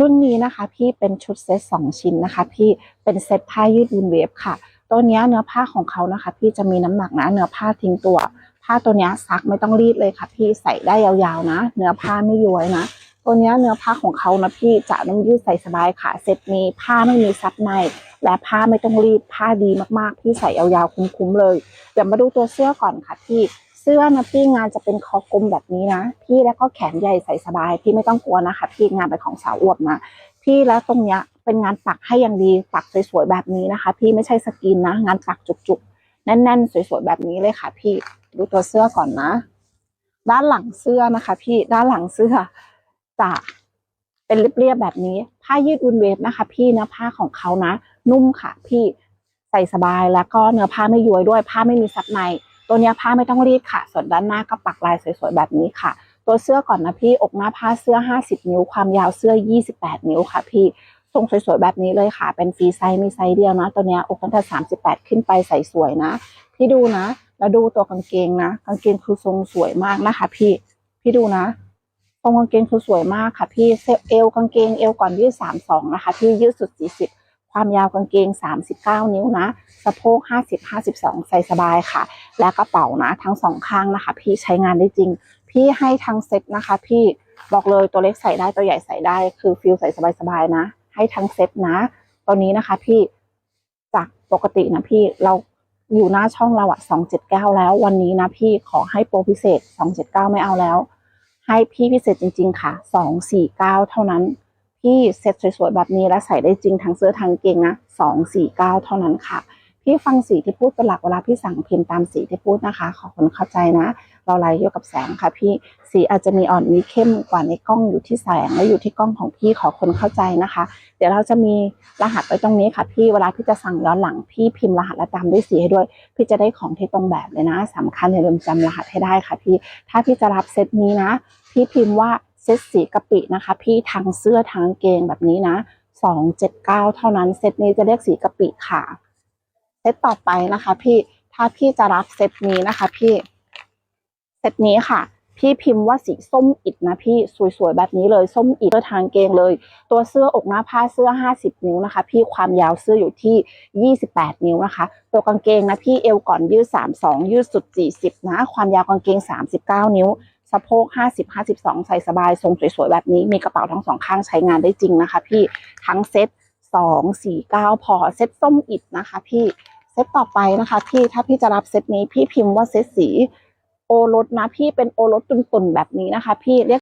รุ่นนี้นะคะพี่เป็นชุดเซตสองชิ้นนะคะ พี่เป็นเซตผ้ายืดวูลเวฟค่ะ ตัวนี้เนื้อผ้าของเขานะคะ พี่จะมีน้ำหนักนะเนื้อผ้าทิ้งตัว ผ้าตัวนี้ซักไม่ต้องรีดเลยค่ะ พี่ใส่ได้ยาวๆนะ เนื้อผ้าไม่ย้วยนะ ตัวนี้เนื้อผ้าของเขานะพี่จะนุ่มยืดใส่สบายค่ะเซตนี้ผ้าไม่มีซับในและผ้าไม่ต้องรีดผ้าดีมากๆ พี่ใส่ยาวๆคุ้มๆเลยเดี๋ยวมาดูตัวเสื้อก่อนค่ะพี่ สื้อนะพี่งานจะเป็นคอกลมแบบนี้นะ พี่แล้วก็แขนใหญ่ใส่สบาย พี่ไม่ต้องกลัวนะคะ พี่งานเป็นของสาวอวบนะพี่แล้วตรงเนี้ยเป็นงานปักให้อย่างดีปักสวยๆแบบนี้นะคะ พี่ไม่ใช่สกรีนนะ งานปักจุกๆแน่นๆ สวยๆแบบนี้เลยค่ะ พี่ดูตัวเสื้อก่อนนะ ด้านหลังเสื้อนะคะ พี่ด้านหลังเสื้อจะเป็นเรียบๆแบบนี้ ผ้ายืดวุนเวฟนะคะ พี่เนื้อผ้าของเขานะ นุ่มค่ะ พี่ใส่สบายแล้วก็เนื้อผ้าไม่ย้วยด้วย ผ้าไม่มีซับใน ตัวเนี้ยผ้าไม่ต้องรีดค่ะ ส่วนด้านหน้าก็ปักลายสวยๆแบบนี้ค่ะ ตัวเสื้อก่อนนะพี่อกหน้าผ้าเสื้อ 50 นิ้ว ความยาวเสื้อ 28 นิ้วค่ะพี่ทรงสวยๆแบบนี้เลยค่ะ เป็นฟรีไซส์มีไซส์เดียวนะ ตัวเนี้ยอกตั้งแต่38 ขึ้นไปใส่สวยนะ พี่ดูนะ แล้วดูตัวกางเกงนะ กางเกงคือทรงสวยมากนะคะ พี่ พี่ดูนะทรงกางเกงคือสวยมากค่ะ พี่เอวกางเกงเอวก่อนยืด32นะคะ พี่ยืดสุด40 ความยาวกางเกง 39 นิ้วนะ สะโพก 50 52 ใส่สบายค่ะ และกระเป๋านะ ทั้งสองข้างนะคะ พี่ใช้งานได้จริง พี่ให้ทั้งเซ็ตนะคะ พี่บอกเลยตัวเล็กใส่ได้ตัวใหญ่ใส่ได้ คือฟิลใส่สบายๆนะ ให้ทั้งเซ็ตนะ ตัวนี้นะคะพี่จากปกตินะพี่เราอยู่หน้าช่องเราอะ279 แล้ว วันนี้นะพี่ขอให้โปรพิเศษ 279 ไม่เอาแล้ว ให้พี่พิเศษจริง ๆ ค่ะ 249 เท่านั้น พี่เซ็ตสวยๆแบบนี้แล้วใส่ได้จริงทั้งเสื้อทั้งกางเกงนะ249เท่านั้นค่ะ พี่ฟังสีที่พูดเป็นหลักเวลาพี่สั่งพิมพ์ตามสีที่พูดนะคะ ขอคนเข้าใจนะ เราไลฟ์อยู่กับแสงค่ะพี่สีอาจจะมีอ่อนมีเข้มกว่าในกล้องอยู่ที่แสงและอยู่ที่กล้องของพี่ขอคนเข้าใจนะคะ เดี๋ยวเราจะมีรหัสไว้ตรงนี้ค่ะ พี่เวลาพี่จะสั่งย้อนหลังพี่พิมพ์รหัสและตามด้วยสีให้ด้วย พี่จะได้ของที่ตรงแบบเลยนะสำคัญอย่าลืมจำรหัสให้ได้ค่ะ พี่ถ้าพี่จะรับเซตนี้นะ พี่พิมพ์ว่า ซตสีกะปินะคะ พี่ทางเสื้อทางกางเกงแบบนี้นะ279เท่านั้นเซตนี้จะเรียกสีกะปิค่ะ เซตต่อไปนะคะ พี่ถ้าพี่จะรับเซตนี้นะคะ พี่เซตนี้ค่ะ พี่พิมพ์ว่าสีส้มอิดนะพี่สวยๆแบบนี้เลยส้มอิดเสื้อทางเกงเลย ตัวเสื้ออกหน้าผ้าเสื้อ 50 นิ้วนะคะ พี่ความยาวเสื้ออยู่ที่ 28 นิ้วนะคะ ตัวกางเกงนะพี่เอวก่อนยืด 32 ยืดสุด 40 นะ ความยาวกางเกง 39 นิ้ว สะโพก 50 52 ใส่สบายทรงสวยๆ แบบนี้ มีกระเป๋าทั้งสองข้างใช้งานได้จริงนะคะ พี่ทั้งเซ็ต2 4 9 พอเซ็ตส้มอิดนะคะ พี่เซตต่อไปนะคะ พี่ถ้าพี่จะรับเซตนี้พี่พิมพ์ว่าเซตสีโอรสนะพี่เป็นโอรสตุ่นๆแบบนี้นะคะ พี่เรียก